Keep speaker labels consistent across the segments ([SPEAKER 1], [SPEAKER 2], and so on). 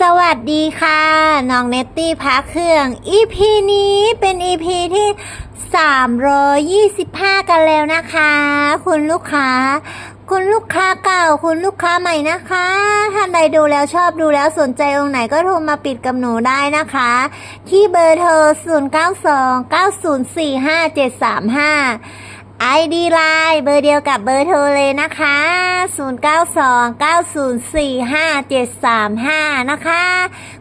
[SPEAKER 1] สวัสดีค่ะ น้องเนตตี้พักเครื่อง EP นี้เป็น EP ที่ 325 กันแล้วนะคะ คุณลูกค้า คุณลูกค้าเก่า คุณลูกค้าใหม่นะคะ ท่านใดดูแล้วชอบดูแล้วสนใจองค์ไหนก็โทรมาปิดกับหนูได้นะคะ ที่เบอร์โทร 0929045735 ID ไลน์เบอร์เดียวกับเบอร์โทรเลยนะคะ 0929045735 นะคะ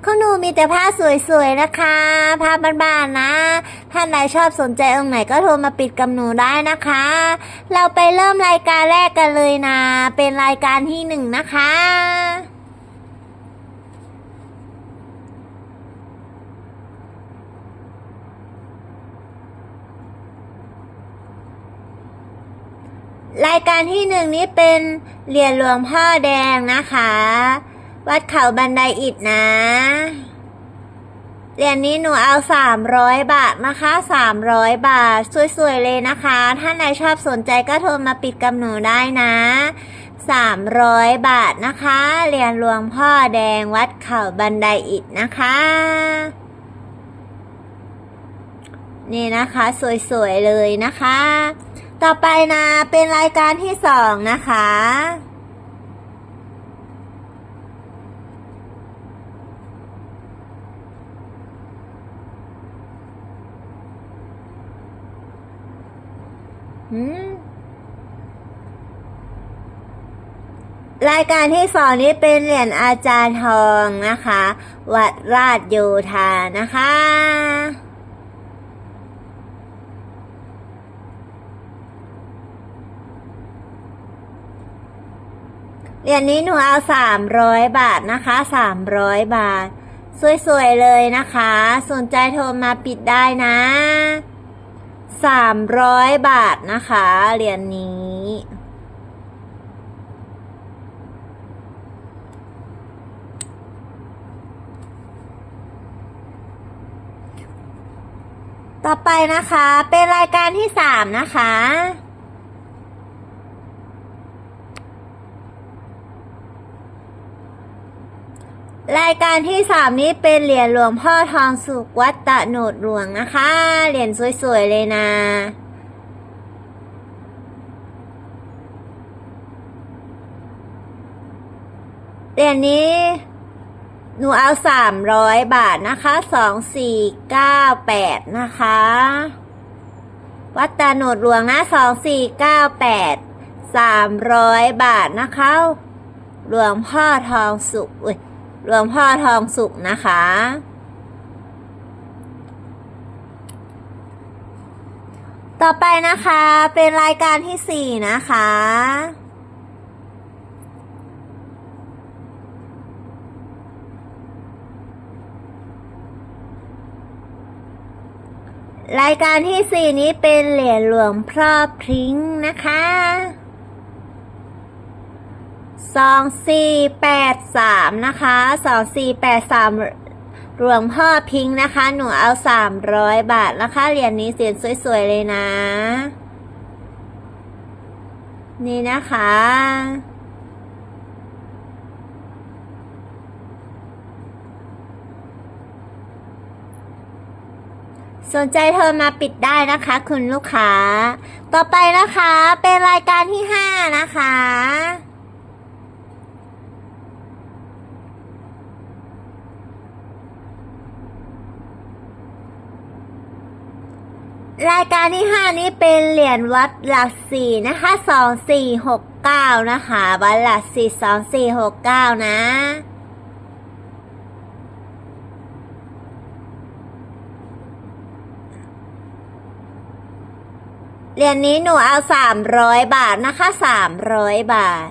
[SPEAKER 1] ของหนูมีแต่ผ้าสวยๆนะคะ ผ้าบ้านๆนะ ท่านใดชอบสนใจองค์ไหนก็โทรมาปิดกับหนูได้นะคะ เราไปเริ่มรายการแรกกันเลยนะ เป็นรายการที่หนึ่งนะคะ รายการที่หนึ่งนี้เป็นเหรียญหลวงพ่อแดงนะคะ วัดเขาบันไดอิฐนะเหรียญนี้หนูเอาสามร้อยบาทนะคะสามร้อยบาท สวยๆเลยนะคะ ถ้าไหนชอบสนใจก็โทรมาปิดกับหนูได้นะสามร้อยบาทนะคะเหรียญหลวงพ่อแดงวัดเขาบันไดอิฐนะคะ นี่นะคะ สวยๆเลยนะคะ ต่อไปนะเป็นรายการที่สองนะคะ รายการที่สองนี้เป็นเหรียญอาจารย์ทองนะคะ วัดราชโยธานะคะ เหรียญนี้หนูเอาสามร้อยบาทนะคะสามร้อยบาท สวยๆเลยนะคะ สนใจโทรมาปิดได้นะสามร้อยบาทนะคะเหรียญนี้ต่อไปนะคะ เป็นรายการที่สามนะคะ รายการที่สามนี้เป็นเหรียญหลวงพ่อทองสุขวัดตะโหนดหลวงนะคะ เหรียญสวย ๆ เลยนะ เหรียญนี้ หนูเอาสามร้อยบาทนะคะสองสี่เก้าแปดนะคะ วัดตาโหนดหลวงนะสองสี่เก้าแปดสามร้อยบาทนะคะ หลวงพ่อทองสุขอุ้ย หลวงพ่อทองสุขนะคะ ต่อไปนะคะเป็นรายการที่สี่นะคะ รายการที่สี่นี้เป็นเหรียญหลวงพ่อพริ้งนะคะ สองสี่แปดสามนะคะสองสี่แปดสามหลวงพ่อพิงค์นะคะ หนูเอาสามร้อยบาทนะคะเหรียญนี้เสียนสวยๆเลยนะ นี่นะคะ สนใจโทรมาปิดได้นะคะ คุณลูกค้า ต่อไปนะคะ เป็นรายการที่ห้านะคะ รายการที่ห้านี้เป็นเหรียญวัดหลักสี่นะคะสองสี่หกเก้านะคะวัดหลักสี่สองสี่หกเก้านะเหรียญนี้หนูเอาสามร้อยบาทนะคะสามร้อยบาท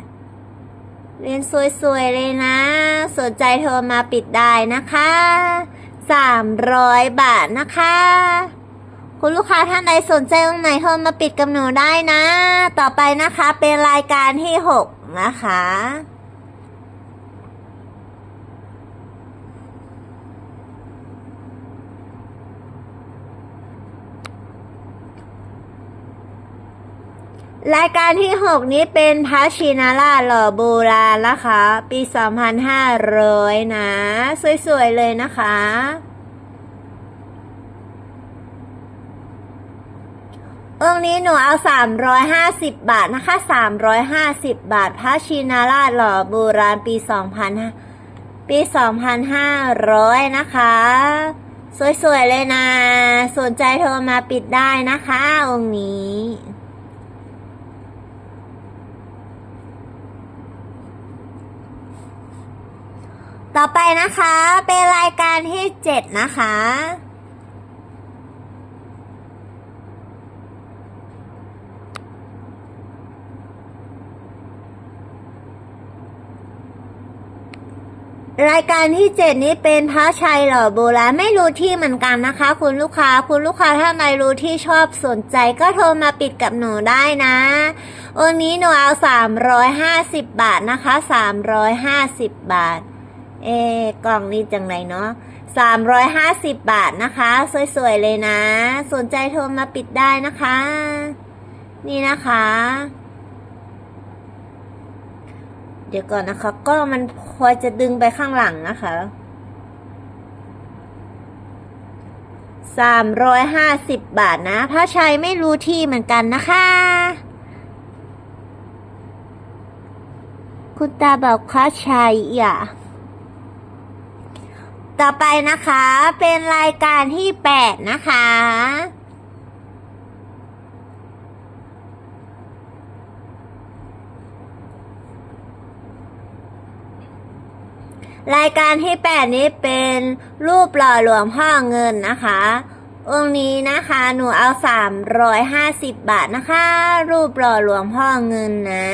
[SPEAKER 1] เรียนสวยๆเลยนะ สนใจโทรมาปิดได้นะคะสามร้อยบาทนะคะ คุณลูกค้าท่านใดสนใจตรงไหนโทรมาปิดกับหนูได้นะ ต่อไปนะคะเป็นรายการที่หกนะคะ รายการที่หกนี้เป็นพระชินาราหล่อโบราณนะคะ ปี2,500นะ สวยๆเลยนะคะ องค์นี้หนูเอา 350 บาทนะคะ 350 บาทพระชินาราชหล่อโบราณปี 2,000 ปี 2,500 นะคะ สวย ๆ เลยนะ สนใจโทรมาปิดได้นะคะ องค์นี้ต่อไปนะคะ เป็นรายการที่ 7 นะคะ รายการที่เจ็ดนี้เป็นพระชัยหล่อโบราณไม่รู้ที่เหมือนกันนะคะ คุณลูกค้าคุณลูกค้าถ้าไม่รู้ที่ชอบสนใจก็โทรมาปิดกับหนูได้นะวันนี้หนูเอาสามร้อยห้าสิบบาทนะคะสามร้อยห้าสิบบาท เอ๊กล่องนี้จังไรเนาะสามร้อยห้าสิบบาทนะคะ สวยๆเลยนะ สนใจโทรมาปิดได้นะคะ นี่นะคะ เดี๋ยวก่อนนะคะ ก็มันพอจะดึงไปข้างหลังนะคะสามร้อยห้าสิบบาทนะพระชัยไม่รู้ที่เหมือนกันนะคะ คุณตาบอกพระชัยอะต่อไปนะคะเป็นรายการที่แปดนะคะ รายการที่แปดนี้เป็นรูปหล่อหลวงพ่อเงินนะคะ องค์นี้นะคะหนูเอาสามร้อยห้าสิบบาทนะคะ รูปหล่อหลวงพ่อเงินนะ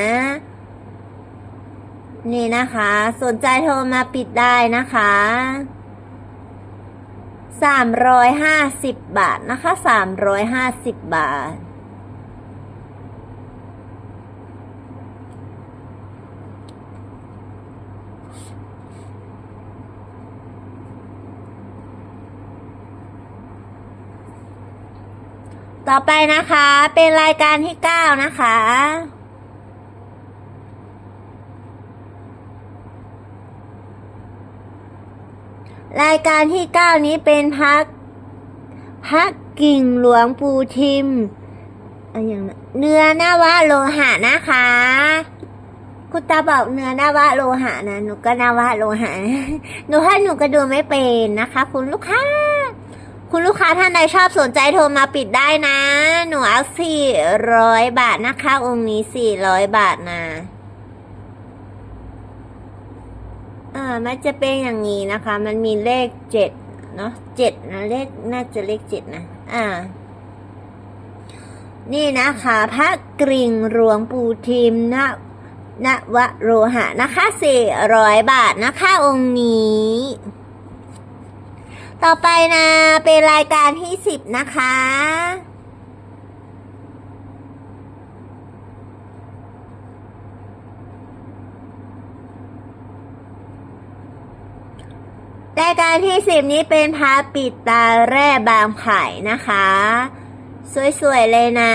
[SPEAKER 1] นี่นะคะ สนใจโทรมาปิดได้นะคะสามร้อยห้าสิบบาทนะคะสามร้อยห้าสิบบาท ต่อไปนะคะ เป็นรายการที่เก้านะคะ รายการที่เก้านี้เป็นพักพักกิ่งหลวงปูทิมอย่างเนื้อนาวะโลหะนะคะคุณตาบอกเนื้อนาวะโลหะนะหนูก็นาวะโลหะหนูถ้าหนูก็ดูไม่เป็นนะคะ คุณลูกค้า คุณลูกค้าท่านใดชอบสนใจโทรมาปิดได้นะ หนูเอาสี่ร้อยบาทนะคะ องค์นี้สี่ร้อยบาทนะอ่ามันจะเป็นอย่างนี้นะคะ มันมีเลขเจ็ดเนาะเจ็ดนะเลขน่าจะเลขเจ็ดนะ อ่า นี่นะคะพระกริ่งหลวงปู่ทิมนะนวโรหะนะคะสี่ร้อยบาทนะคะ องค์นี้ ต่อไปนะเป็นรายการที่สิบนะคะ รายการที่สิบนี้เป็นพระปิดตาแร่บางไผ่นะคะ สวยๆเลยนะ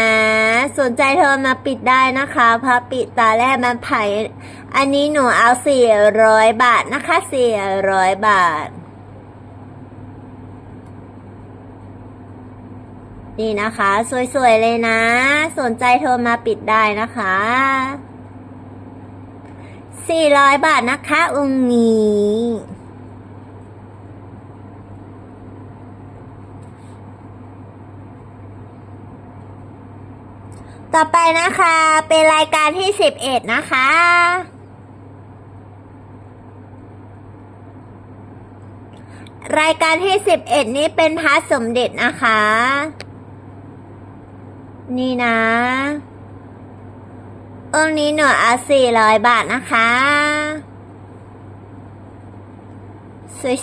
[SPEAKER 1] สนใจโทรมาปิดได้นะคะพระปิดตาแร่บางไผ่อันนี้หนูเอาสี่ร้อยบาทนะคะสี่ร้อยบาท นี่นะคะ สวยๆเลยนะ สนใจโทรมาปิดได้นะคะ400บาทนะคะองค์นี้ต่อไปนะคะ เป็นรายการที่11นะคะ รายการที่11นี้เป็นพระสมเด็จนะคะ นี่นะองนี้หนูเอา400บาทนะคะ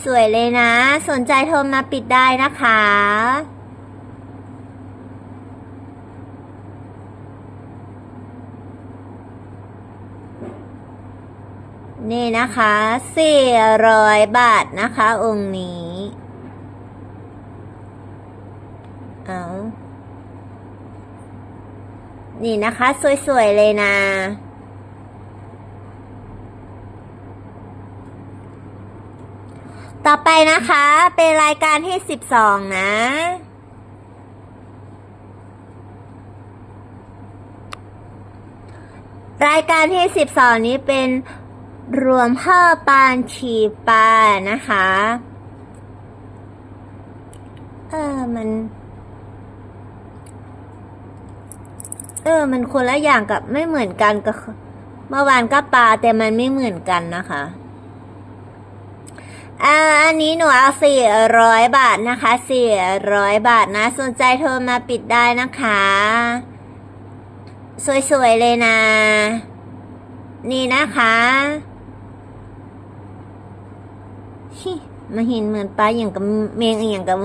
[SPEAKER 1] สวยๆเลยนะ สนใจโทรมาปิดได้นะคะ นี่นะคะ400บาทนะคะองค์นี้ เอา นี่นะคะ สวย ๆ เลยนะ ต่อไปนะคะ เป็นรายการที่สิบสองนะรายการที่สิบสองนี้เป็นรวมพ่อปานฉีปานะคะ เออ มัน ออ มันคนละอย่างกับไม่เหมือนกันกับเมื่อวานก็ปลาแต่มันไม่เหมือนกันนะคะอ่าอันนี้หนูเอาสี่ร้อยบาทนะคะสี่ร้อยบาทนะ สนใจโทรมาปิดได้นะคะ สวยๆเลยนะ นี่นะคะมาเห็นเหมือนปลาอย่างกับเมงอย่างกับ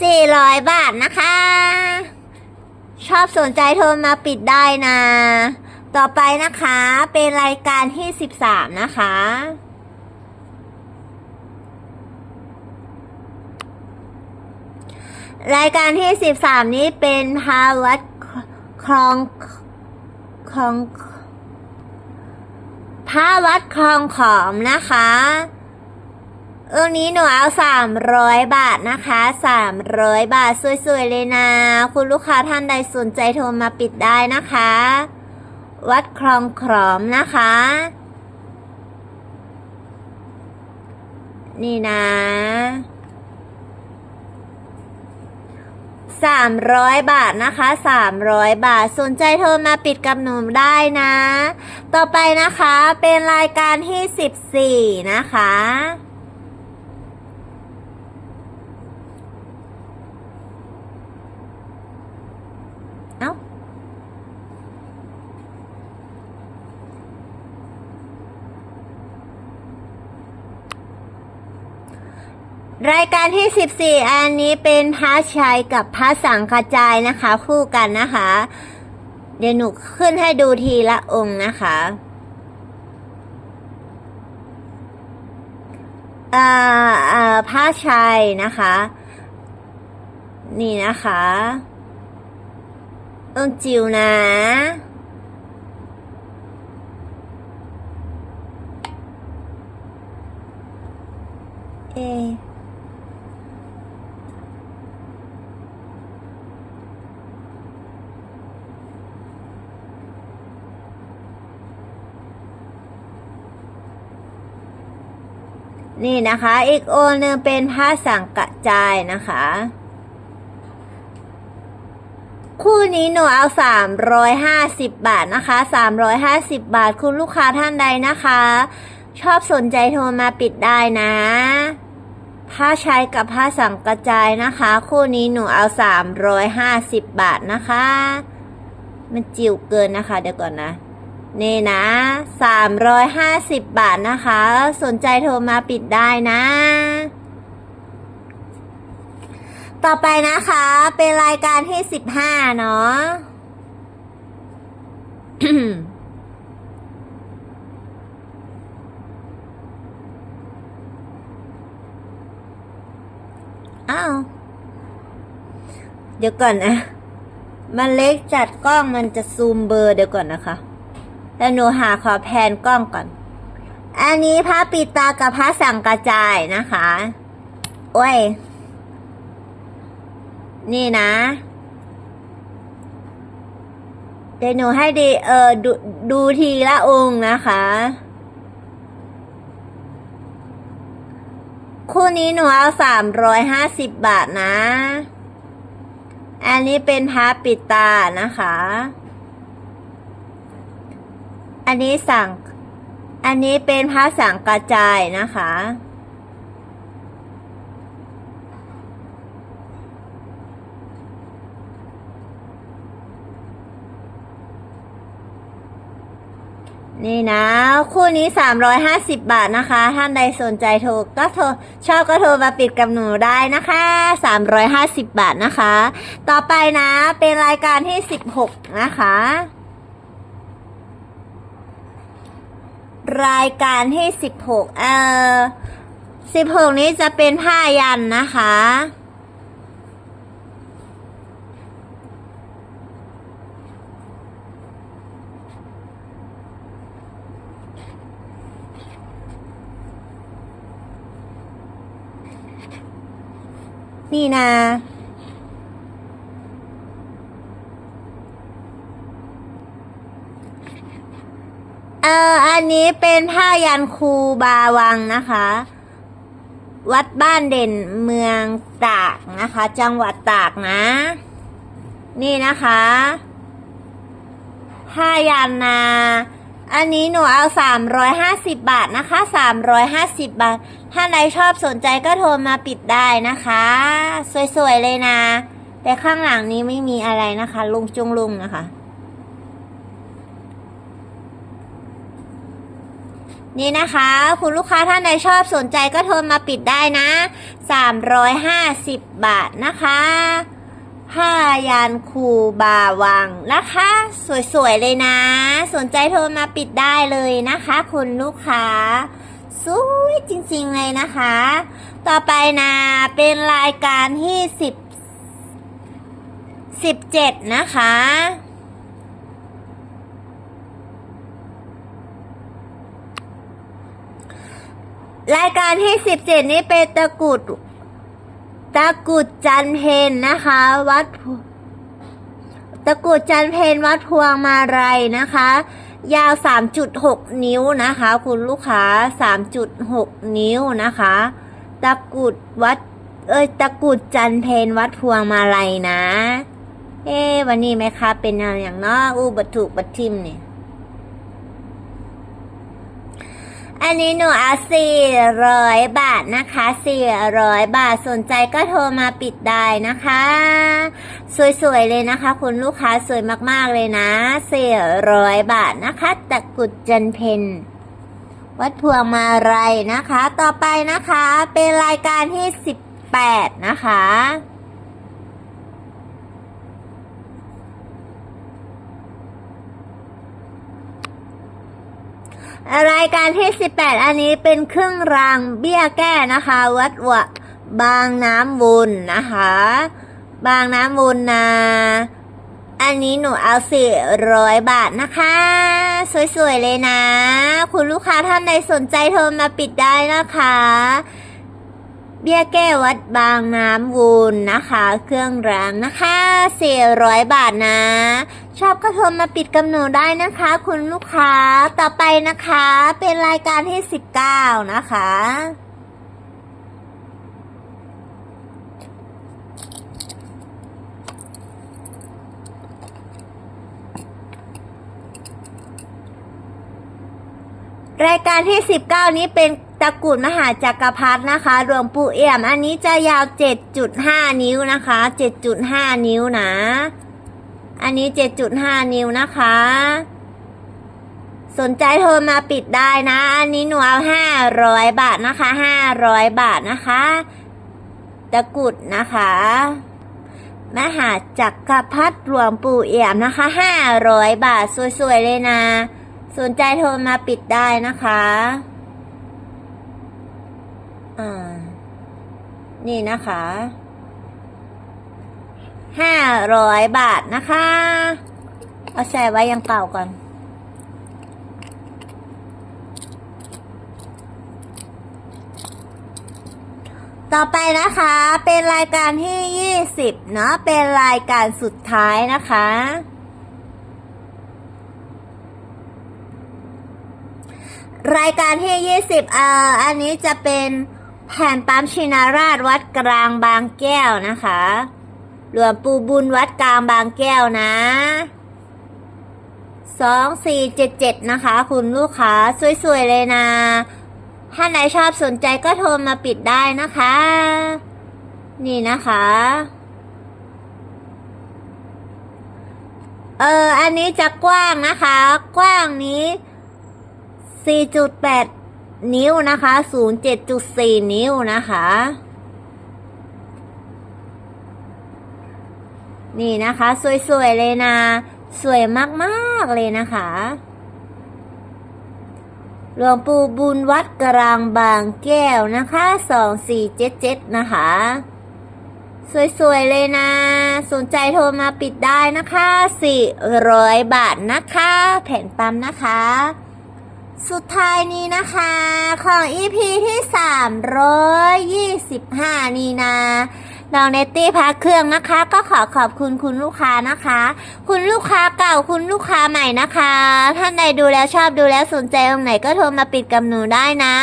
[SPEAKER 1] สี่ร้อยบาทนะคะ ชอบสนใจโทรมาปิดได้นะ ต่อไปนะคะเป็นรายการที่สิบสามนะคะ รายการที่สิบสามนี้เป็นพาวัดคลองคลองพาวัดคลองขอมนะคะ เรื่องนี้หนูเอาสามร้อยบาทนะคะสามร้อยบาทสวยๆเลยนะ คุณลูกค้าท่านใดสนใจโทรมาปิดได้นะคะ วัดคลองขอมนะคะ นี่นะสามร้อยบาทนะคะสามร้อยบาทสนใจโทรมาปิดกับหนูได้นะ ต่อไปนะคะเป็นรายการที่สิบสี่นะคะ รายการที่ 14 อันนี้เป็นพระชัยกับพระสังฆจายนะคะ คู่กันนะคะ เดี๋ยวหนูขึ้นให้ดูทีละองค์นะคะเอ่อเอ่อพระชัยนะคะ นี่นะคะ องค์จิวนะ เอะ นี่นะคะ อีกโอนึงเป็นผ้าสังกะจายนะคะ คู่นี้หนูเอาสามร้อยห้าสิบบาทนะคะสามร้อยห้าสิบบาทคุณลูกค้าท่านใดนะคะ ชอบสนใจโทรมาปิดได้นะ ผ้าใช้กับผ้าสังกระจายนะคะ คู่นี้หนูเอาสามร้อยห้าสิบบาทนะคะ มันจิ๋วเกินนะคะ เดี๋ยวก่อนนะ นี่นะสามร้อยห้าสิบบาทนะคะ สนใจโทรมาปิดได้นะ ต่อไปนะคะ เป็นรายการที่สิบห้าเนาะอ้าว เดี๋ยวก่อนนะ มันเล็กจัดกล้องมันจะซูมเบอร์เดี๋ยวก่อนนะคะ แล้วหนูหาขอแพนกล้องก่อน อันนี้พระปิดตากับพระสังกระจายนะคะ โอ้ย นี่นะเดี๋ยวหนูให้ดีเออดูดูทีละองค์นะคะ คู่นี้หนูเอาสามร้อยห้าสิบบาทนะ อันนี้เป็นพระปิดตานะคะ อันนี้สั่ง อันนี้เป็นพระสังกระจายนะคะ นี่นะ คู่นี้ 350 บาทนะคะ ท่านใดสนใจโทรก็โทรชอบก็โทรมาปิดกับหนูได้นะคะ 350 บาทนะคะ ต่อไปนะเป็นรายการที่ 16 นะคะ รายการที่สิบหกเอ่อสิบหกนี้จะเป็นผ้ายันนะคะ นี่นะ เอออันนี้เป็นผ้ายันคูบาวังนะคะ วัดบ้านเด่นเมืองตากนะคะ จังหวัดตากนะ นี่นะคะผ้ายันนา อันนี้หนูเอาสามร้อยห้าสิบบาทนะคะสามร้อยห้าสิบบาท ถ้าใครชอบสนใจก็โทรมาปิดได้นะคะ สวยๆเลยนะ แต่ข้างหลังนี้ไม่มีอะไรนะคะ ลุงจุงลุงนะคะ นี่นะคะ คุณลูกค้าท่านใดชอบสนใจก็โทรมาปิดได้นะ 350 บาทนะคะผ้ายานคูบาวังนะคะ สวย ๆ เลยนะ สนใจโทรมาปิดได้เลยนะคะ คุณลูกค้า สวยจริง ๆ เลยนะคะ ต่อไปนะเป็นรายการที่ 10 17 นะคะ รายการที่สิบเจ็ดนี้เป็นตะกุดตะกุดจันเพนนะคะ วัด ตะกุดจันเพนวัดพวงมาลัยนะคะ ยาว 3.6 นิ้วนะคะ คุณลูกค้า 3.6 นิ้วนะคะ ตะกุดวัด เอ้ยตะกุดจันเพนวัดพวงมาลัยนะ เอ๊วันนี้ไหมคะเป็นอะไรอย่างเนาะอู้บัตถุบัตทิมเนี่ย อันนี้หนูเอาสี่ร้อยบาทนะคะสี่ร้อยบาทสนใจก็โทรมาปิดได้นะคะ สวยๆเลยนะคะ คุณลูกค้าสวยมากๆเลยนะสี่ร้อยบาทนะคะตะกุดจันเพนวัดพวงมาลัยนะคะ ต่อไปนะคะ เป็นรายการที่สิบแปดนะคะ รายการที่ 18 อันนี้เป็นเครื่องรางเบี้ยแก้นะคะ วัดวะบางน้ำวุนนะคะ บางน้ำวุนนะอันนี้หนูเอาสี่ร้อยบาทนะคะ สวยๆเลยนะ คุณลูกค้าท่านใดสนใจโทรมาปิดได้นะคะ เบี้ยแก้วัดบางน้ำวูนนะคะ เครื่องรางนะคะ 400 บาทนะ ชอบก็โทรมาปิดกับหนูได้นะคะ คุณลูกค้าต่อไปนะคะ เป็นรายการที่ 19 นะคะรายการที่ 19 นี้เป็น ตะกรุดมหาจักรพรรดินะคะหลวงปู่เอี่ยม อันนี้จะยาว 7.5 นิ้วนะคะ 7.5 นิ้วนะ อันนี้ 7.5 นิ้วนะคะ สนใจโทรมาปิดได้นะ อันนี้หนูเอา500 บาทนะคะ 500 บาทนะคะ ตะกรุดนะคะ มหาจักรพรรดิหลวงปู่เอี่ยมนะคะ 500 บาท สวยๆ เลยนะ สนใจโทรมาปิดได้นะคะ อ่า นี่นะคะห้าร้อยบาทนะคะ เอาแช่ไว้ยังเก่าก่อน ต่อไปนะคะ เป็นรายการที่ยี่สิบเนาะ เป็นรายการสุดท้ายนะคะ รายการที่20เอ่ออันนี้จะเป็น แผ่นปั๊มชินาราชวัดกลางบางแก้วนะคะหลวงปู่บุญวัดกลางบางแก้วนะสองสี่เจ็ดเจ็ดนะคะ คุณลูกค้าสวยๆเลยนะ ถ้าไหนชอบสนใจก็โทรมาปิดได้นะคะ นี่นะคะ เออ อันนี้จะกว้างนะคะ กว้างนี้4.8 นิ้วนะคะ07.4นิ้วนะคะ นี่นะคะ สวยๆเลยนะ สวยมากๆเลยนะคะหลวงปู่บุญวัดกลางบางแก้วนะคะ2477นะคะ สวยๆเลยนะ สนใจโทรมาปิดได้นะคะ400บาทนะคะ แผ่นปั๊มนะคะ สุดท้ายนี้นะคะ ของ EP ที่ 325 นี้นะ ดองเนตตี้พักเครื่องนะคะ ก็ขอขอบคุณคุณลูกค้านะคะ คุณลูกค้าเก่าคุณลูกค้าใหม่นะคะ ท่านใดดูแล้วชอบดูแล้วสนใจตรงไหนก็โทรมาปิดกับหนูได้นะ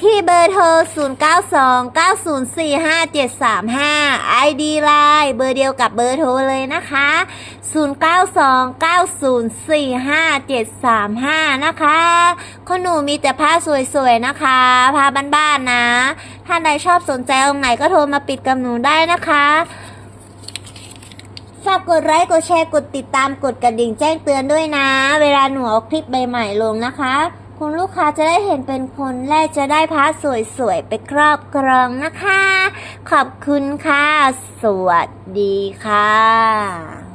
[SPEAKER 1] ที่เบอร์โทร 0929045735 ID Line เบอร์เดียวกับเบอร์โทรเลยนะคะ 0929045735 นะคะคุณหนูมีแต่ผ้าสวยๆนะคะผ้าบ้านๆนะ ท่านใดชอบสนใจตรงไหนก็โทรมาปิดกับหนูได้นะคะ ฝากกดไลค์ กดแชร์ กดติดตาม กดกระดิ่งแจ้งเตือนด้วยนะ เวลาหนูเอาคลิปใหม่ๆลงนะคะ คุณลูกค้าจะได้เห็นเป็นคนแรกจะได้พาสวยๆ ไปครอบครองนะคะ ขอบคุณค่ะ สวัสดีค่ะ